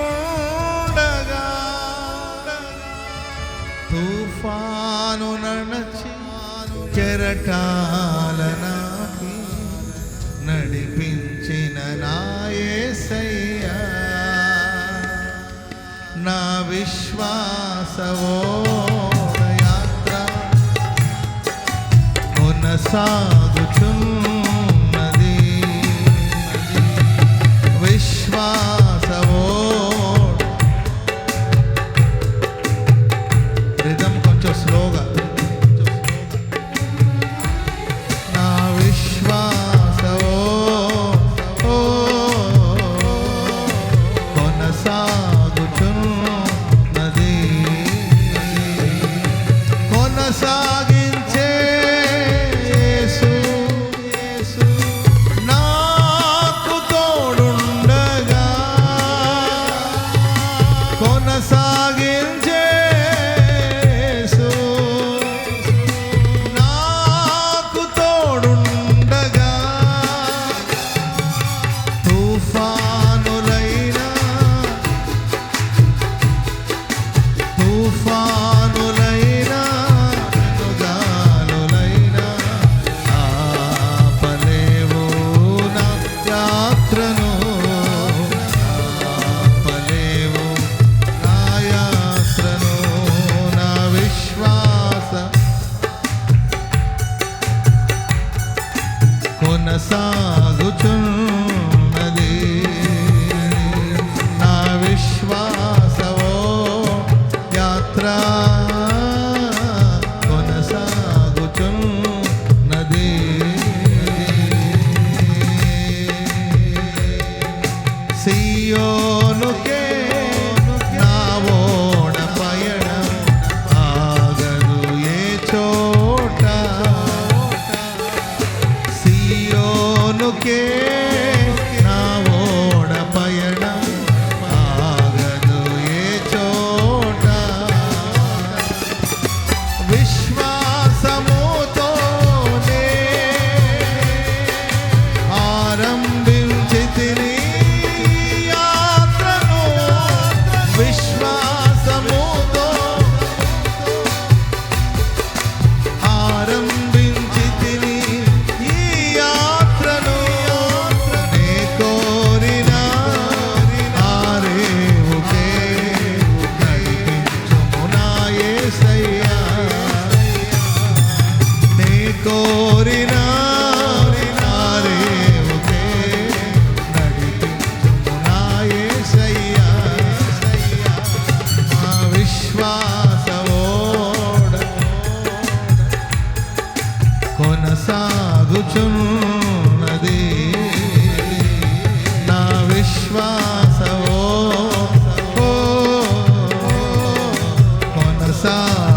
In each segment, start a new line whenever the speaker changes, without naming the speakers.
దేశమయ్యుండగా తుఫాను నడచి చెరటాలనా నడిపించిన నాయసయ్యా నా విశ్వాసవో యాత్ర కొనసా Yeah. सा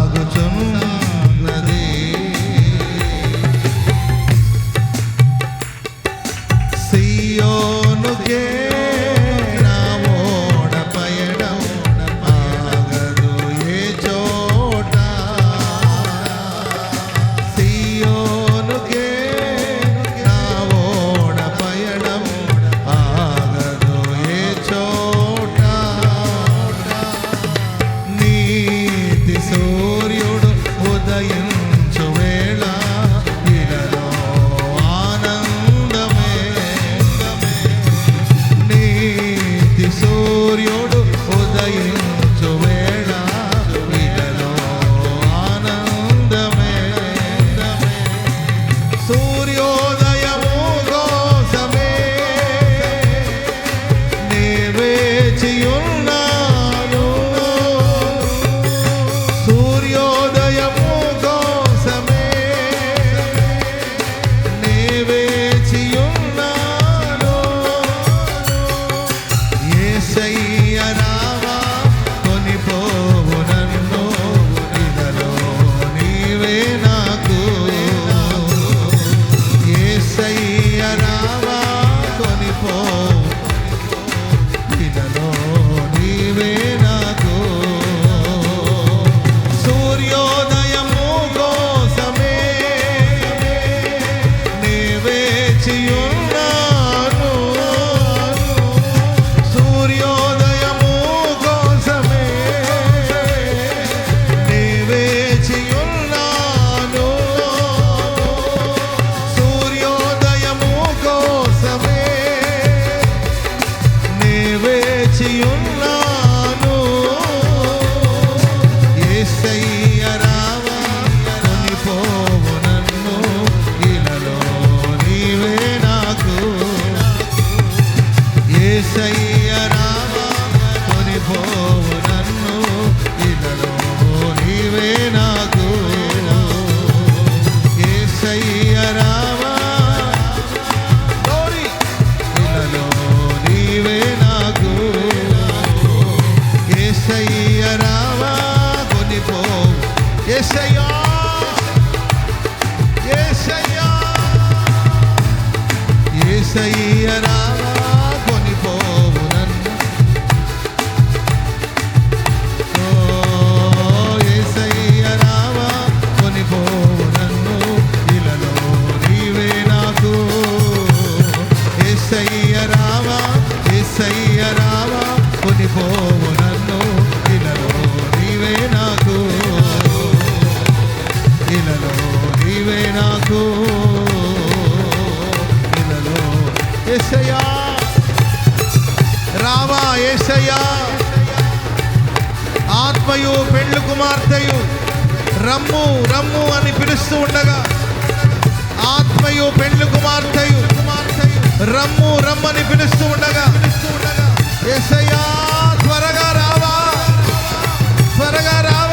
ఏసయ్యా. రావా ఏసయ్యా. ఆత్మయు పెండ్లు కుమార్తెయు. రమ్ము రమ్ము అని పిలుస్తూ ఉండగా ఆత్మయు పెండ్లు కుమార్తెయు. కుమార్తెయు రమ్ము రమ్మని పిలుస్తూ ఉండగా ఏసయ్యా త్వరగా రావా. త్వరగా రావా.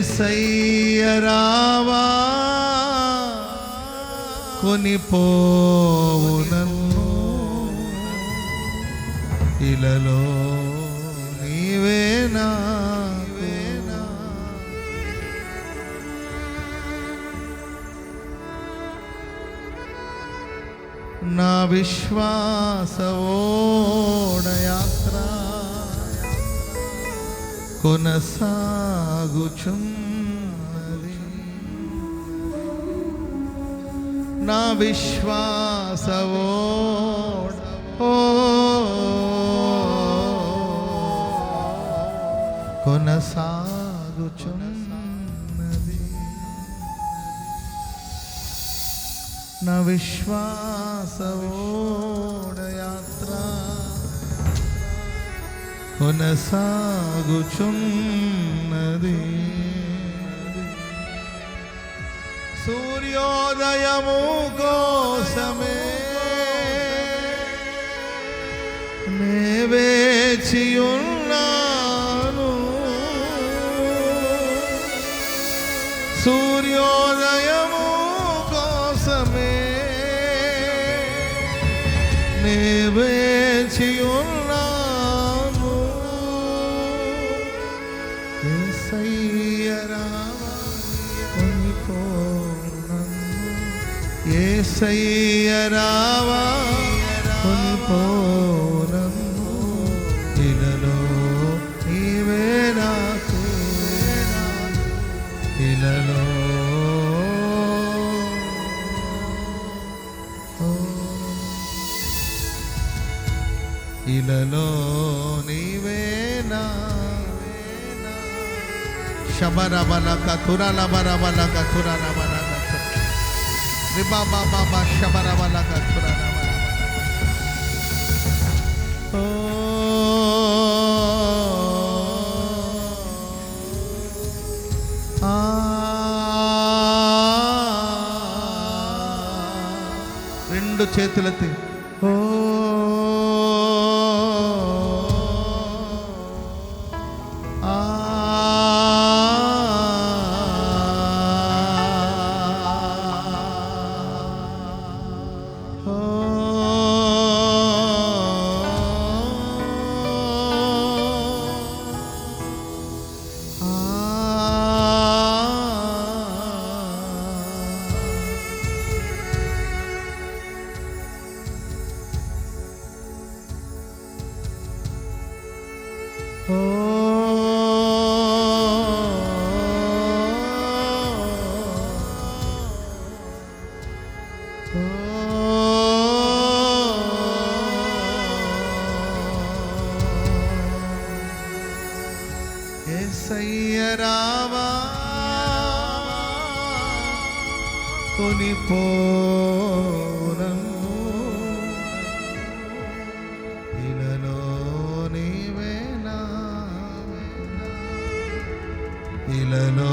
ఏసయ్యరావా కొనిపోవు నన్ను. ఇలలో నీవేనా నా విశ్వాస కొనసా సాగుచున్నది నా విశ్వాసవో కొనసాగుచున్నది నా విశ్వాసవోడ యాత్ర కొనసాగుచున్నది సూర్యోదయము కోసమే నే వేచియున్నాను ఏసయ్యరావా కొనిపోనము ఇలలో నీవే నాకు ఇలలో ఇలలో నీవే నా శబరబలక తురలబరబలక తురలబలక రిబాబాబా శబరబలక తురలబలక ఓ ఆ రెండు చేతులెత్తి సయ్యరావా కొనిపోనము ఇలలో నీవేనా ఇలలో